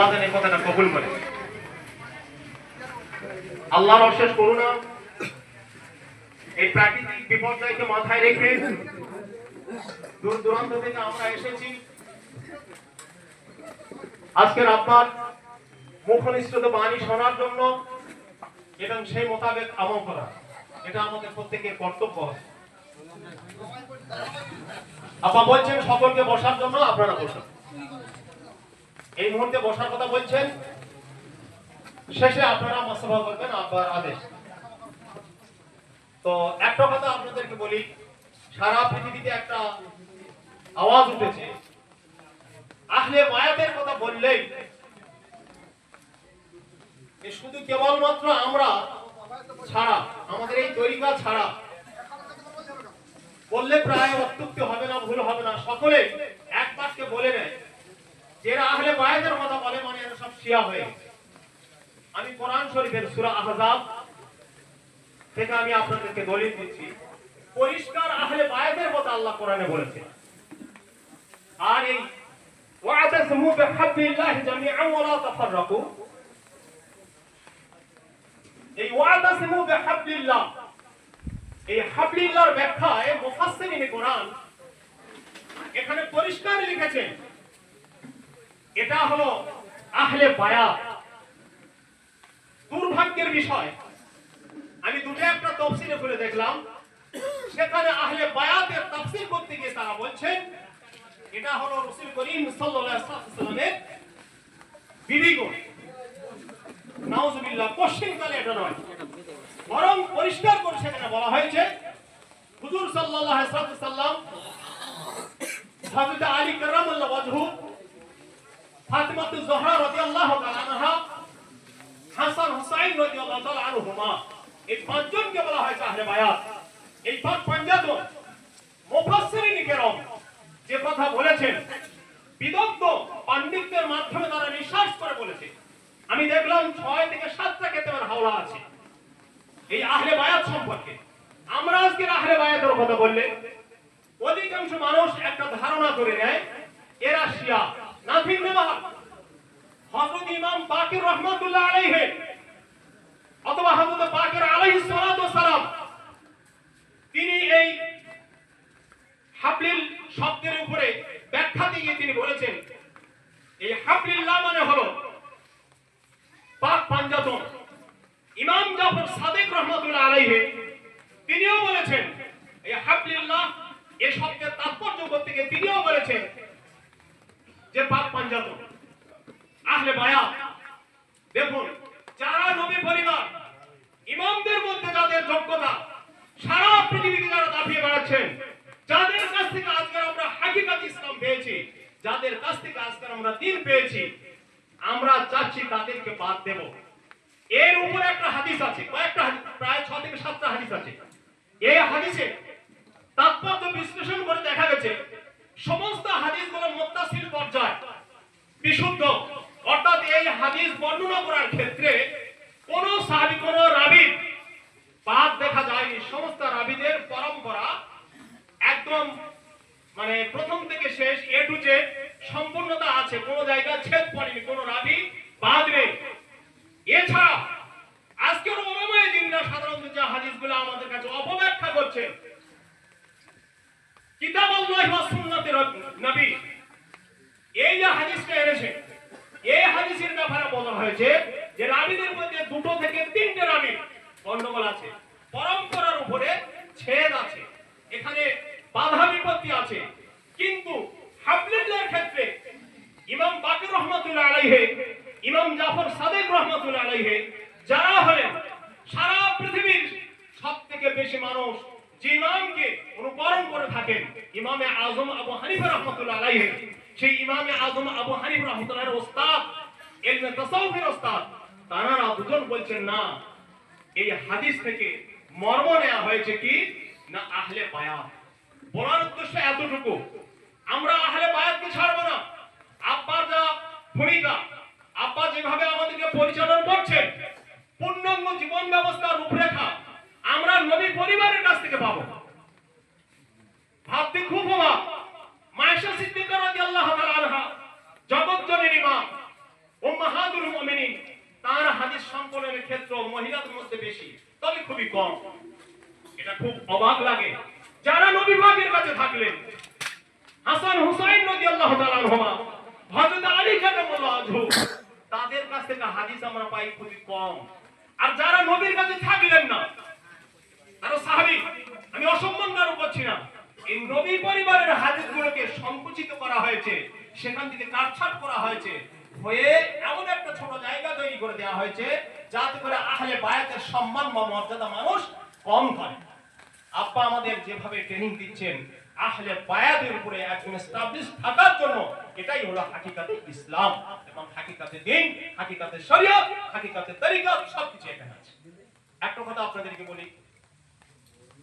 আল্লাহ যেন এই কথাটা কবুল করে। আল্লাহর অশেষ করুণা, এই প্রাকৃতিক বিপর্যয়কে মাথায় রেখে দূর দূরান্ত থেকে আমরা এসেছি। আজকের আপনার মুখনিষ্ঠিত বাণী শোনার জন্য এবং সেই মোতাবেক আমল করা। এটা আমাদের প্রত্যেকের কর্তব্য। আপা বলছেন, সকলকে বসার জন্য আপনারা বসুন। এই মুহূর্তে বসার কথা বলছেন। শেষে আপনারা মস্তফা করবেন, আপনার আদেশ। তো একটা কথা আপনাদেরকে বলি, সারা পৃথিবীতে একটা আওয়াজ উঠেছে। আহলে মায়াতের কথা বললেই শুধু কেবলমাত্র আমরা ছাড়া, আমাদের এই তরিকা ছাড়া বললে প্রায় অত্যুক্তি হবে না, ভুল হবে না। সকলে এক বাক্যে বলে যারা আহলে কথা বলে সব শিয়া হয়ে আমি কোরআন শরীফের সূরা আহজাব থেকে আমি আপনাদেরকে দলিল দিচ্ছি। পরিষ্কার আহলে কথা আল্লাহ কোরআনে বলেছে আর এই ওয়াতাসমু বিহাবলিল্লাহি জামিআন ওয়া তাফাররাকু। এই ওয়াতাসমু বিহাবলিল্লাহ এই ব্যাখ্যায় মুফাসসিরিনে কোরআন এখানে পরিষ্কার লিখেছেন। এটা হলো আহলে বায়াত দুর্ভাগ্যের বিষয়। আমি দুটো একটা তফসিলে খুলে দেখলাম। সেখানে আহলে বায়াতের তাফসীর করতে গিয়ে তারা বলছেন এটা হলো রাসূল করিম সাল্লাল্লাহু আলাইহি নাউজুবিল্লাহ এটা নয়। বরং পরিষ্কার করে সেখানে বলা হয়েছে, হুজুর আলী কারামাল্লাহু ওয়াজহু ফাতিমাতু জোহরা রাদিয়াল্লাহু তাআলা আনহা হাসান হুসাইন রাদিয়াল্লাহু তাআলা আনহুমা এই পাঁচজনকে বলা হয়েছে আহলে বায়াত। এই পাঁচ পাঞ্জাতন যে কথা বলেছেন, বিদগ্ধ পাণ্ডিত্যের মাধ্যমে তারা রিসার্চ করে বলেছে। আমি দেখলাম ছয় থেকে সাতটা কেতাবের হাওলা আছে। এই আহলে বায়াত সম্পর্কে। আমরা আজকে আহলে বায়াতের কথা বললে অধিকাংশ মানুষ একটা ধারণা করে নেয়, এরা শিয়া। নাথিং নেভার হযরত ইমাম বাকির রহমাতুল্লাহ আলাইহি অথবা তিনি এই হাবলিল শব্দের উপরে ব্যাখ্যা দিয়ে তিনি বলেছেন, এই হাবলিল্লাহ মানে হলো পাক পাঞ্জাতন। ইমাম জাফর সাদিক রহমাতুল্লাহ আলাইহি, তিনিও বলেছেন, এই হাবলিল্লাহ এই শব্দের তাৎপর্য করতে গিয়ে তিনিও বলেছেন যে পাক পাঞ্জাতন। আহলে বায়াত, দেখুন যারা নবী পরিবার। ইমামদের মধ্যে যাদের যোগ্যতা, সারা পৃথিবীতে যারা দাপিয়ে বেড়াচ্ছেন, যাদের কাছ থেকে আমরা হাকিকাত ইসলাম পেয়েছি, যাদের কাছ থেকে আমরা দিন পেয়েছি, আমরা চাচ্ছি তাদেরকে বাদ দেব। এর উপরে একটা হাদিস আছে, কয়েকটা প্রায় ছ থেকে সাতটা হাদিস আছে। এই হাদিসে তাৎপর্য বিশ্লেষণ করে দেখা গেছে, সমস্ত হাদিসগুলো মুত্তাসিল পর্যায়, বিশুদ্ধ। অর্থাৎ এই হাদিস বর্ণনা করার ক্ষেত্রে কোন সাহাবি, কোন রাবি বাদ দেখা যায়নি। সমস্ত রাবিদের পরম্পরা একদম মানে প্রথম থেকে শেষ এ টু জেড সম্পূর্ণতা আছে, কোন জায়গায় ছেদ পড়েনি, কোন রাবি বাদ নেই। এছাড়া আজকের ওলামায়ে দিনরা সাধারণত যে হাদিসগুলো আমাদের কাছে অপব্যাখ্যা করছে কিতাব আল্লাহ ওয়া সুন্নাতের নবী এই যে হাদিসটা এনেছে এই হাদিসের ব্যাপারে বলা হয়েছে, যে রাবিদের মধ্যে দুটো থেকে তিনটে রাবি গন্ডগোল আছে, পরম্পরার উপরে ছেদ আছে, এখানে বাধা বিপত্তি আছে। কিন্তু হাবলিল্লাহর ক্ষেত্রে ইমাম বাকির রহমাতুল্লাহ আলাইহি, ইমাম জাফর সাদেক রহমাতুল্লাহ আলাইহি, যারা হলেন সারা পৃথিবীর সব থেকে বেশি মানুষ, যে ইমামকে অনুকরণ করে থাকেন ইমামে আজম আবু হানিফা রহমাতুল্লাহ আলাইহি, সেই ইমামে আজম আবু হানিফা রহমাতুল্লাহর ওস্তাদ তারা দুজন বলছেন, না, এই হাদিস থেকে মর্ম নেওয়া হয়েছে কি? না, আহলে বায়াত। বলার উদ্দেশ্য এতটুকু। আমরা আহলে বায়াতকে ছাড়বো না। আব্বার যা ভূমিকা, আব্বা যেভাবে আমাদেরকে পরিচালনা করছেন, পূর্ণাঙ্গ জীবন ব্যবস্থার রূপরেখা আমরা নবী পরিবারের কাছ থেকে পাবো। ভাবতে খুব অবাক। মায়েশা সিদ্দিকা রাদিয়াল্লাহু তাআলা আনহা জগৎ জননী মা উম্মে ধর্ষণের ক্ষেত্র মহিলাদের মধ্যে বেশি, তবে খুবই কম। এটা খুব অবাক লাগে। যারা নবী পাকের কাছে থাকলেন, হাসান হুসাইন নদী আল্লাহ তাআলা হযরত আলী কারামাল্লাহু আনহু, তাদের কাছ থেকে হাদিস আমরা পাই খুবই কম। আর যারা নবীর কাছে থাকলেন না, আরও সাহাবী, আমি অসম্মান কারও করছি না। এই নবী পরিবারের হাদিসগুলোকে সংকুচিত করা হয়েছে, সেখান থেকে কাটছাট করা হয়েছে। হয়ে এমন একটা ছোট জায়গা তৈরি করে দেওয়া হয়েছে, যাতে করে আহলে বায়াতের সম্মান বা মর্যাদা মানুষ কম করে। আব্বা আমাদের যেভাবে ট্রেনিং দিচ্ছেন, আহলে বায়াতের উপরে একজন এস্টাবলিশ থাকার জন্য, এটাই হলো হাকিকাতে ইসলাম। এবং হাকিকাতে দিন, হাকিকাতে শরীয়ত, হাকিকাতে তরিকা, সবকিছু এখানে আছে। একটা কথা আপনাদেরকে বলি,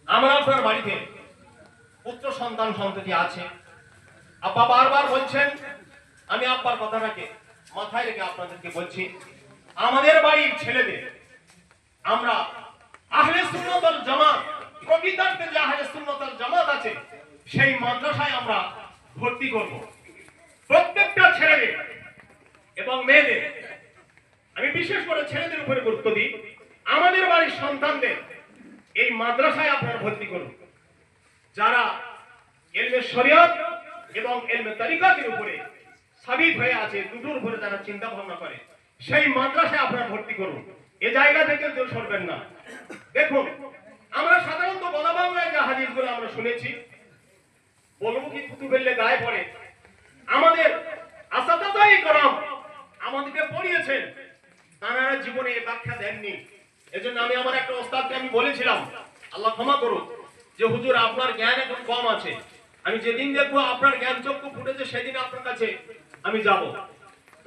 আমরা আপনার বাড়িতে পুত্র সন্তান সন্ততি আছে। আব্বা বারবার বলছেন, আমি আব্বার কথাটাকে মাথায় রেখে আপনাদেরকে বলছি, আমাদের বাড়ির ছেলেদের আমরা আহলে সুন্নতল জামাত প্রকৃতার্থে যে আহলে সুন্নতল জামাত আছে, সেই মাদ্রাসায় আমরা ভর্তি করব। প্রত্যেকটা ছেলেদের এবং মেয়েদের, আমি বিশেষ করে ছেলেদের উপরে গুরুত্ব দিই, আমাদের বাড়ির সন্তানদের এই মাদ্রাসায় আপনারা ভর্তি করুন। যারা এলমে শরীয়ত এবং এলমে তরিকাতের উপরে সাবিত হয়ে আছে, দুটোর উপরে যারা চিন্তা ভাবনা করে। সেই মাদ্রাসায় আপনারা ভর্তি করুন। এ জায়গা থেকে কেউ সরবেন না। দেখুন, আমরা সাধারণত বলা বাংলায় যে হাদিসগুলো আমরা শুনেছি ফেললে গায়ে পড়ে? আমাদের আসাদাতাই করম আমাদেরকে পড়িয়েছেন। তারা জীবনে এ ব্যাখ্যা দেননি। এজন্য আমি আমার একটা ওস্তাদকে আমি বলেছিলাম, আল্লাহ ক্ষমা করুন, যে হুজুর আপনার জ্ঞান এখন কম আছে। আমি যেদিন দেখব আপনার জ্ঞান চক্ষু ফুটেছে, সেদিন আপনার কাছে আমি যাব।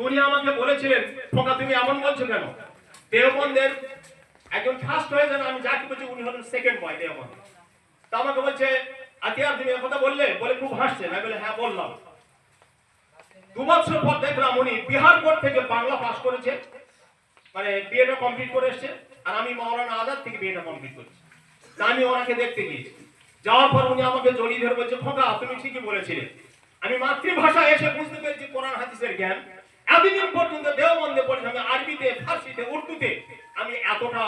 উনি আমাকে বলেছিলেন, ফোকা, তুমি এমন বলছো কেন? দেওবন্দের একজন ফার্স্ট হয়ে যান, আমি যাকে বলছি, উনি হলেন সেকেন্ড বয় দেওবন্দ। তা আমাকে বলছে, আতিয়ার, তুমি কথা বললে? বলে খুব হাসছেন আমি বলে হ্যাঁ বললাম। দু বছর পর দেখলাম উনি বিহার বোর্ড থেকে বাংলা পাস করেছে। মানে বিএটা কমপ্লিট করে এসছে। আর আমি মাওলানা আজাদ থেকে বিএটা কমপ্লিট করছি। তা আমি ওনাকে দেখতে গিয়েছি। যাওয়ার পর উনি আমাকে জড়িয়ে ধরে বলছে খোকা তুমি ঠিকই বলেছিলে। আমি মাতৃভাষা এসে বুঝতে পেরেছি কোরআন, হাদিসের জ্ঞান। এতদিন পর্যন্ত দেওবন্দে পড়েছি, আমি আরবিতে, ফার্সিতে, উর্দুতে। আমি এতটা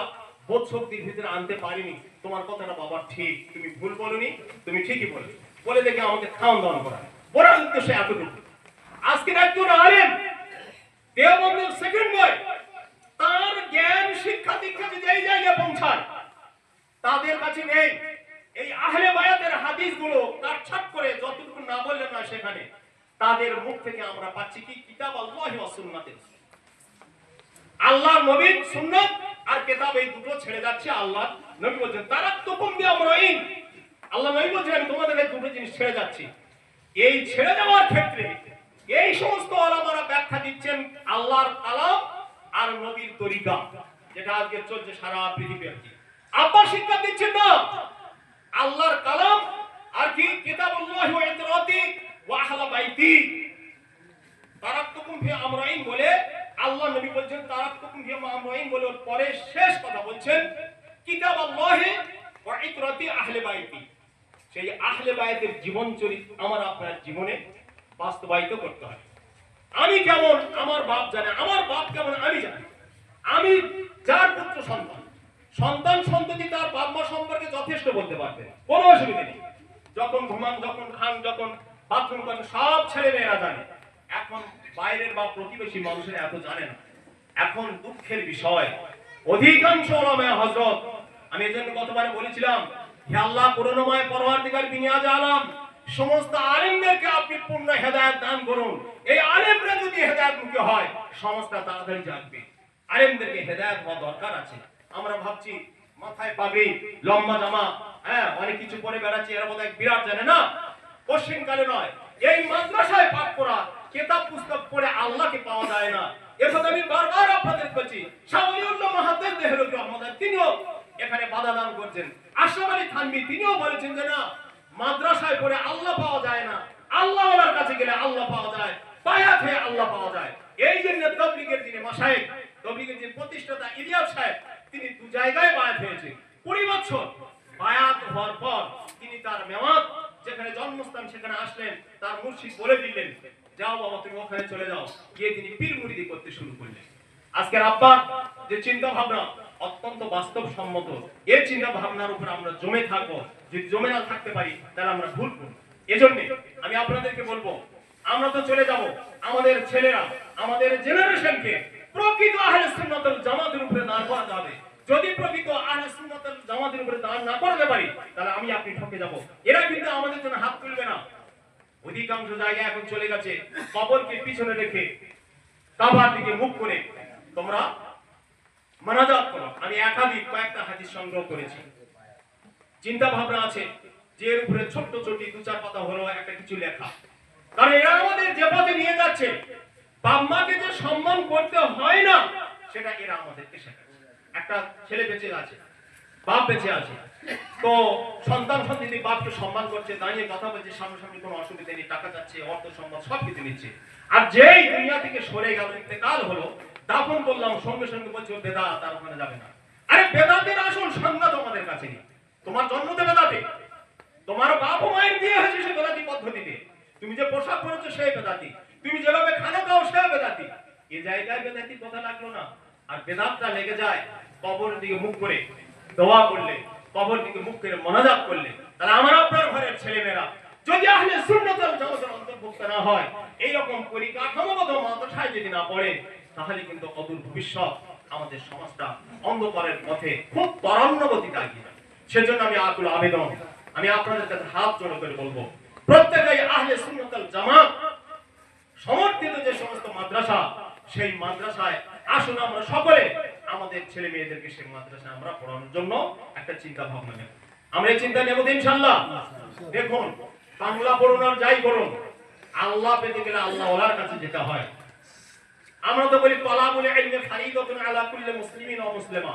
বোধ শক্তির ভিতরে আনতে পারিনি। তোমার কথাটা বাবা ঠিক, তুমি ভুল বলনি, তুমি ঠিকই বলে বলে দেখে আমাকে খাওয়ান দাওয়ান করা ওরার উদ্দেশ্য এতটুকু। আজকের একজন আলেম, দেওবন্দের সেকেন্ড বয় তার জ্ঞান শিক্ষা দীক্ষা এই জায়গায় পৌঁছায়, তাদের কাছে নেই। এই আহলে বায়াতের হাদিসগুলো কাটছাট করে যতটুকু না বললেন না সেখানে, তাদের মুখ থেকে আমরা পাচ্ছি কি? কিতাব আল্লাহি ওয়া সুন্নাতের। আল্লাহ নবীর সুন্নাত আর কিতাব এই দুটো ছেড়ে যাচ্ছে আল্লাহ নবী বলছেন তারাক্তুকুম বিআমরাইন। আল্লাহ নবী বলছেন, আমি তোমাদের এই দুটো জিনিস ছেড়ে যাচ্ছি। এই ছেড়ে যাওয়ার ক্ষেত্রে এই সমস্ত আলামারা ব্যাখ্যা দিচ্ছেন আল্লাহর কালাম আর নবীর তরিকা, যেটা আজকে চলছে সারা পৃথিবী আর কি আব্বা শিক্ষা দিচ্ছেন না। আল্লাহর কালাম আর কি? কিতাবুল্লাহ ওয়া ইতরাতি ওয়া আহলা বাইতি। তারাক্তুকুম ফি আমরাইন বলে আল্লাহ নবী বলছেন তারাক্তুকুম ফি আমরাইন বলে ওর পরে শেষ কথা বলছেন কিতাব আল্লাহ ওয়া ইতরাতি আহলে বাইতি। সেই আহলে বাইতের জীবন চরিত্র আমার আপনার জীবনে বাস্তবায়িত করতে হয় আমি কেমন? আমার বাপ জানে। আমার বাপ কেমন? আমি জানি। আমি যার পুত্র সন্তান। সন্তান সন্ততি তার বাপ মা সম্পর্কে যথেষ্ট বলতে পারবে কোনো অসুবিধা নেই। যখন ঘুমান যখন খান যখন বাথরুম করেন, সব ছেলে মেয়েরা জানে। এখন বাইরের বা প্রতিবেশী মানুষের এত জানে না। এখন দুঃখের বিষয়। অধিকাংশ ওলামায়ে হযরত, আমি এজন্য গতবারে বলেছিলাম, হে আল্লাহ, করুণাময় পরওয়ারদিগার বিনিয়াজ আলম। সমস্ত আলেমদেরকে আপনি পূর্ণ হেদায়ত দান করুন। এই আলেমরা যদি হেদায়েত মুখী হয়, সমস্ত তাড়াতাড়ি জানবে আলেমদেরকে হেদায়ত হওয়া দরকার আছে। আমরা ভাবছি, মাথায় পাগড়ি, লম্বা জামা হ্যাঁ অনেক কিছু পরে বেড়াচ্ছি, এরা বোধহয় বিরাট জানে না। পশ্চিম কালে নয়, এই মাদ্রাসায় পাঠ করা, কেতাব পুস্তক পড়ে আল্লাহকে পাওয়া যায় না। এভাবে আমি বারবার আপনাদের বলছি শাহলিউল্লাহ মাহাদ্দের দেহরবি রহমান তিনিও এখানে বাধা দান করছেন। আশরাফ আলী থানভী তিনিও বলেছেন যে না, মাদ্রাসায় পড়ে আল্লাহ পাওয়া যায় না। আল্লাহ কাছে গেলে আল্লাহ পাওয়া যায় বায়াত হয়ে আল্লাহ পাওয়া যায় এই জন্য তবলিগের যিনি মাসায়েক তবলিগের যিনি প্রতিষ্ঠাতা ইলিয়াস সাহেব তিনি দু জায়গায় বায়াত হয়েছে কুড়ি বছর বায়াত হওয়ার পর তিনি তার মেওয়াত যেখানে জন্মস্থান সেখানে আসলেন তার মুর্শিদ বলে দিলেন ওখানে চলে যাও। গিয়ে তিনি করতে শুরু করলেন। আজকের যে চিন্তা ভাবনা অত্যন্ত বাস্তবসম্মত এই চিন্তা ভাবনার উপর আমরা জমে থাকব। যদি জমে না থাকতে পারি, তাহলে আমরা ভুল করব। এজন্য আমি আপনাদেরকে বলব, আমরা তো চলে যাব। আমাদের ছেলেরা, আমাদের জেনারেশনকে প্রকৃত আহলে জামাতের উপরে দাঁড় করাতে হবে। যদি প্রকৃত আহলে জামাতের উপরে দাঁড় না করাতে পারি, তাহলে আমি আপনি ঠকে যাব। এরা কিন্তু আমাদের জন্য হাত তুলবে না। অধিকাংশ জায়গায় এখন চলে গেছে। কবরকে পিছনে রেখে কাবার দিকে মুখ করে তোমরা মানাজাত করো। আমি একাধিক কয়েকটা হাদিস সংগ্রহ করেছি। চিন্তা ভাবনা আছে যে এর উপরে ছোট্ট ছোটি দু চার পাতা হলো একটা কিছু লেখা। কারণ এরা আমাদের যে পথে নিয়ে যাচ্ছে বাপ মাকে যে সম্মান করতে হয় না, সেটা এরা আমাদেরকে শেখাচ্ছে। একটা ছেলে বেঁচে আছে, বাপ বেঁচে আছে। তো সন্তান সন্ততি বাপকে সম্মান করছে, দাঁড়িয়ে কথা বলছে সামনাসামনি কোনো অসুবিধা নেই, টাকা যাচ্ছে অর্থ সম্মান সব কিছু নিচ্ছে। আর যেই দুনিয়া থেকে সরে গেল, ইন্তেকাল হলো, দাফন করলাম, সঙ্গে সঙ্গে বলছে বেদা তার ওখানে যাবে না। আরে বেদাতের আসল সংজ্ঞা তোমাদের কাছে নেই। তোমার জন্মতে বেদাতে তোমার বাপ মায়ের বিয়ে হয়েছে সে বেদাতি পদ্ধতিতে। তুমি যে পোশাক পরেছো সেই বেদাতি। তুমি যেভাবে খানা খাও সে বেদাতি। এই জায়গায় বেদাতি কথা লাগল না। আর বেদাতটা লেগে যায় কবরের দিকে মুখ করে দোয়া করলে। কবর দিকে মুখ করে মনাজাত করলে, তাহলে আমার আপনার ঘরের ছেলেমেয়েরা, যদি আহলে সুন্নতুল জামাতের অন্তর্ভুক্ত না হয় এই রকম পরিকাঠামোগত মাদ্রাসায় যদি না পড়ে, তাহলে কিন্তু অদূর ভবিষ্যৎ আমাদের সমাজটা অন্ধকারের পথে খুব তরণ্য গতিতে এগিয়ে সেজন্য আমি আকুল আবেদন, আমি আপনাদের কাছে হাত জোড়ো করে বলব, প্রত্যেকেই আহলে সুন্নতুল জামাত, সমর্থিত যে সমস্ত মাদ্রাসা, সেই মাদ্রাসায় আসুন আমরা সকলে আমাদের ছেলে মেয়েদেরকে সেই মাদ্রাসায় আমরা পড়ানোর জন্য একটা চিন্তা ভাবনা নেব। আমরা চিন্তা নেব তো ইনশাল্লাহ দেখুন, বাংলা পড়ুন আর যাই করুন আল্লাহ পেতে গেলে আল্লাহ ওলার কাছে যেতে হয়। আমরা তো বলি, তলাবুল ইলমে ফরিদাতুন আলা কুল্লি মুসলিমিন ওয়া মুসলিমা,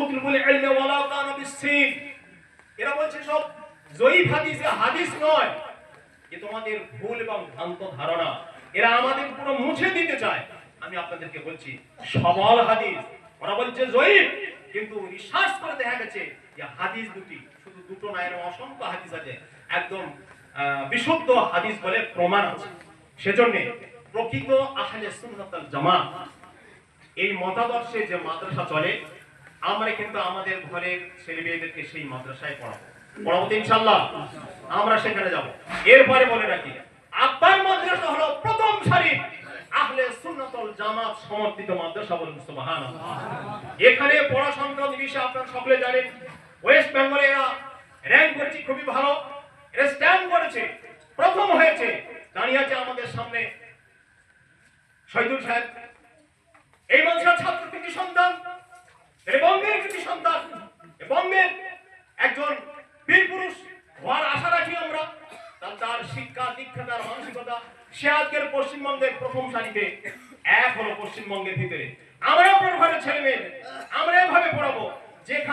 উতলুবুল ইলমে ওয়ালাউ কানা বিসসিন। এরা বলছে, সব জয়ীফ হাদিস হাদিস নয় এ তোমাদের ভুল এবং ভ্রান্ত ধারণা এরা আমাদের পুরো মুছে দিতে চায়। আমি আপনাদেরকে বলছি, সবল হাদিস ওরা বলছে জয়ীফ কিন্তু রিসার্চ করে দেখা গেছে যে হাদিস দুটি, শুধু দুটো না, এর অসংখ্য হাদিস আছে। একদম বিশুদ্ধ হাদিস বলে প্রমাণ আছে। সেজন্য প্রকৃত আহলে সুন্নাতুল জামাত, এই মতাদর্শে যে মাদ্রাসা চলে, আমরা কিন্তু আমাদের ঘরের ছেলে মেয়েদেরকে সেই মাদ্রাসায় পড়াবো। পড়াবো ইনশাল্লাহ আমরা সেখানে যাব। এরপরে বলে রাখি, আব্বার মাদ্রাসা হলো প্রথম সারি আহলে এখানে পড়া সংক্রান্ত বিষয়ে আপনারা সকলে জানেন। ওয়েস্ট বেঙ্গলে র্যাঙ্ক করেছে খুবই ভালো এরা স্ট্যান্ড করেছে প্রথম হয়েছে দাঁড়িয়ে আছে আমাদের সামনে শহীদুল সাহেব এই মানুষের ছাত্র কৃতি সন্তান এই বঙ্গের কৃতি সন্তান এই বঙ্গের একজন বীর পুরুষ হওয়ার আশা রাখি আমরা তার তার শিক্ষা দীক্ষা তার মানসিকতা সে আজকের পশ্চিমবঙ্গের প্রথম সারিতে এক হলো পশ্চিমবঙ্গের ভিতরে আমরা আপনার ঘরে ছেলে মেয়ে আমরা এভাবে পড়াবো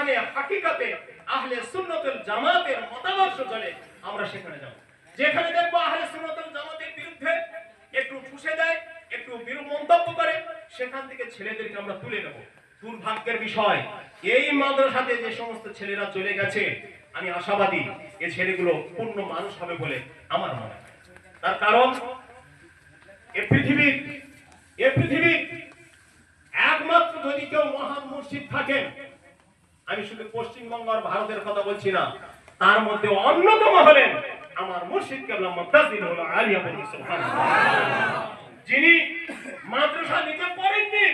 যেখানে হাকিকাতে আহলে সুন্নতুল জামাতের মতাদর্শ চলে, আমরা সেখানে যাব। যেখানে দেখব আহলে সুন্নতুল জামাতের বিরুদ্ধে একটু ঠুসে দেয়, একটু বিরূপ মন্তব্য করে, সেখান থেকে ছেলেদেরকে আমরা তুলে নেব। দুর্ভাগ্যের বিষয়, এই মাদ্রাসাতে যে সমস্ত ছেলেরা চলে গেছে, আমি আশাবাদী এই ছেলেগুলো পূর্ণ মানুষ হবে বলে আমার মনে হয়। তার কারণ, এ পৃথিবীর এ পৃথিবীর একমাত্র যদি কেউ মহান মসজিদ থাকেন আমি শুধু পশ্চিমবঙ্গ আর ভারতের কথা বলছি না, তার মধ্যে অন্যতম হলেন আমার মুর্শিদ হলো আলিয়া বলি যিনি মাদ্রাসা নিজে পড়েননি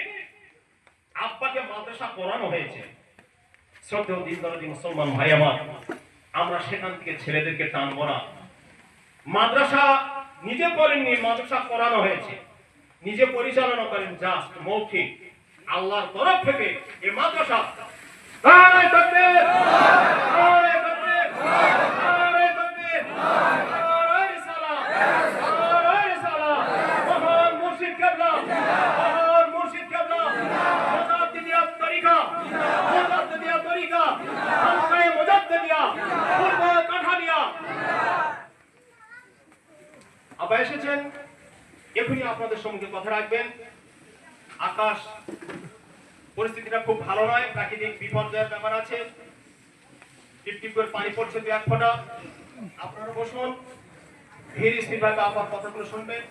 আব্বাকে মাদ্রাসা পড়ানো হয়েছে। শ্রদ্ধেয় মুসলমান ভাই আমার, আমরা সেখান থেকে ছেলেদেরকে টানবো না। মাদ্রাসা নিজে পড়েননি মাদ্রাসা পড়ানো হয়েছে। নিজে পরিচালনা করেন জাস্ট মৌখিক। আল্লাহর তরফ থেকে এই মাদ্রাসা পূর্ব এসেছেন এখনই আপনাদের সঙ্গে কথা রাখবেন। আকাশ পরিস্থিতিটা খুব ভালো নয়, প্রাকৃতিক বিপর্যয়ের ব্যাপার আছে। টিপটিপ করে পানি পড়ছে দু এক ফোটা। আপনারা বসুন। ধীর স্থিরভাবে আপনার কথাগুলো শুনবেন।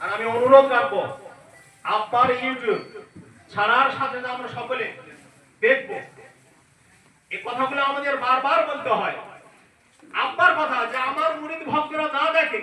আর আমি অনুরোধ রাখব, আপনার ইউটিউব ছাড়ার সাথে আমরা সকলে দেখব এই কথাগুলো আমাদের বারবার বলতে হয়। আপনার কথা যে আমার মুড়িদ ভক্তরা না দেখে